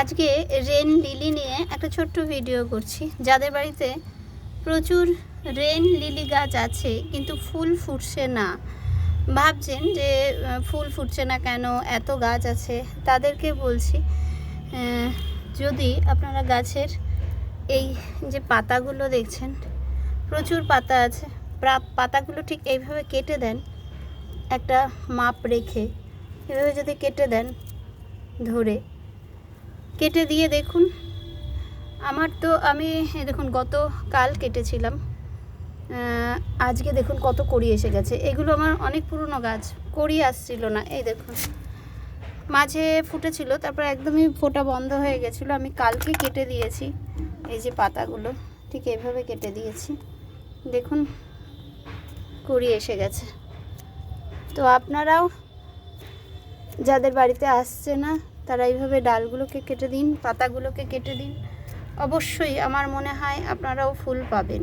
আজকে rain lily নিয়ে একটা ছোট্ট ভিডিও করছি। যাদের বাড়িতে প্রচুর রেন লিলি গাছ আছে, কিন্তু ফুল ফুটছে না। ভাবছেন যে ফুল ফুটছে না কেন? এত গাছ আছে। তাদেরকে বলছি যদি আপনারা গাছের এই যে পাতাগুলো দেখছেন, প্রচুর পাতা আছে পাতাগুলো ঠিক এইভাবে কেটে দেন, একটা মাপ রেখে, এভাবে যদি কেটে দেন ধরে কেটে দিয়ে দেখুন। আমার তো আমি দেখুন গত কাল কেটেছিলাম আজকে দেখুন কত কড়ি এসে গেছে। এগুলো আমার অনেক পুরনো গাছ, কড়ি আসছিল না। এই দেখুন, মাঝে ফুটেছিল, তারপর একদমই ফোটা বন্ধ হয়ে গেছিল। আমি কালকে কেটে দিয়েছি, এই যে পাতাগুলো, ঠিক এইভাবে কেটে দিয়েছি। দেখুন, কুড়ি এসে গেছে। তো আপনারাও, যাদের বাড়িতে আসছে না তারা এইভাবে ডালগুলোকে কেটে দিন, পাতাগুলোকে কেটে দিন। অবশ্যই আমার মনে হয় আপনারাও ফুল পাবেন।